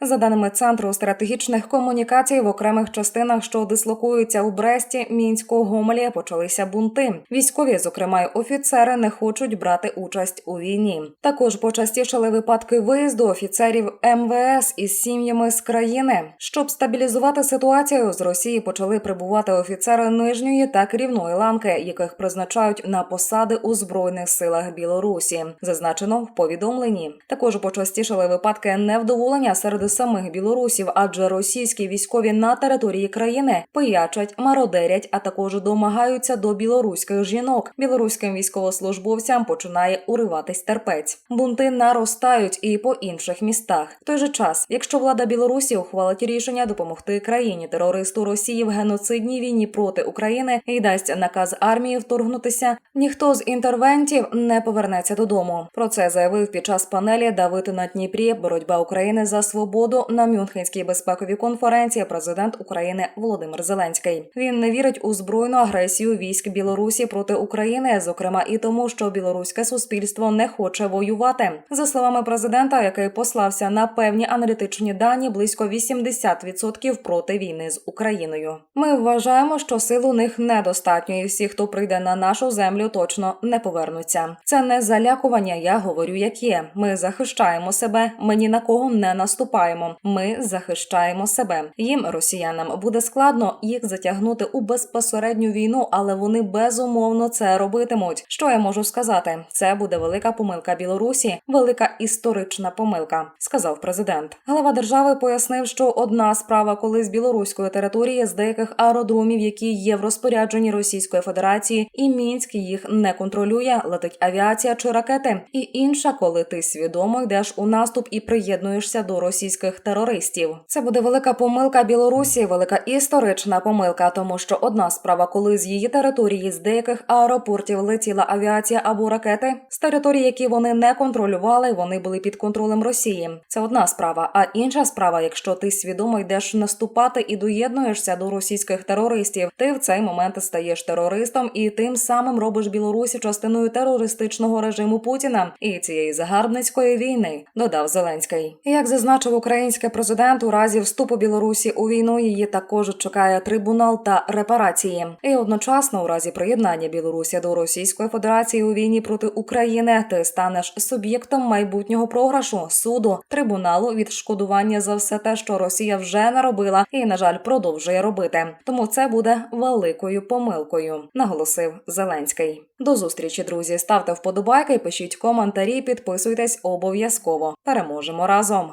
За даними центру стратегічних комунікацій в окремих частинах, що дислокуються у Бресті, мінську Гомелі, почалися бунти. Військові, зокрема й офіцери, не хочуть брати участь у війні. Також почастішали випадки виїзду офіцерів МВС із сім'ями з країни. Щоб стабілізувати ситуацію, з Росії почали прибувати офіцери нижньої та керівної ланки, яких призначають на посади у збройних силах Білорусі. Зазначено в повідомленні. Також почастішали випадки невдоволення серед самих білорусів, адже російські військові на території країни пиячать, мародерять, а також домагаються до білоруських жінок. Білоруським військовослужбовцям починає уриватись терпець. Бунти наростають і по інших містах. В той же час, якщо влада Білорусі ухвалить рішення допомогти країні терористу Росії в геноцидній війні проти України і дасть наказ армії вторгнутися, ніхто з інтервентів не повернеться додому. Про це заявив під час панелі Давид на Дніпрі боротьба України за свободу на Мюнхенській безпековій конференції президент України Володимир Зеленський. Він не вірить у збройну агресію військ Білорусі проти України, зокрема і тому, що білоруське суспільство не хоче воювати. За словами президента, який послався на певні аналітичні дані, близько 80% проти війни з Україною. Ми вважаємо, що сил у них недостатньо, і всі, хто прийде на нашу землю, точно не повернуться. Це не залякування. Я говорю, як є. Ми захищаємо себе. Ми ні на кого не наступаємо. Ми захищаємо себе. Їм, росіянам, буде складно їх затягнути у безпосередню війну, але вони безумовно це робитимуть. Що я можу сказати? Це буде велика помилка Білорусі, велика історична помилка, сказав президент. Глава держави пояснив, що одна справа, коли з білоруської території з деяких аеродромів, які є в розпорядженні Російської Федерації, і Мінськ їх не контролює, летить авіація чи ракети. І інша, коли ти свідомо йдеш у наступ і приєднуєшся до російських терористів. Це буде велика помилка Білорусі, велика історична помилка, тому що одна справа, коли з її території з деяких аеропортів летіла авіація або ракети, з території, які вони не контролювали, вони були під контролем Росії. Це одна справа. А інша справа, якщо ти свідомо йдеш наступати і доєднуєшся до російських терористів, ти в цей момент стаєш терористом і тим самим робиш Білорусі частиною терористичного режиму Путіна і цієї загарбницької війни, додав Зеленський. Як зазначив український президент, у разі вступу Білорусі у війну її також чекає трибунал та репарації. І одночасно, у разі приєднання Білорусі до Російської Федерації у війні проти України, ти станеш суб'єктом майбутнього програшу, суду, трибуналу, відшкодування за все те, що Росія вже наробила, і на жаль, продовжує робити. Тому це буде великою помилкою, наголосив Зеленський. До зустрічі, друзі. Ставте вподобайки, пишіть коментарі, підписуйтесь обов'язково. Переможемо разом.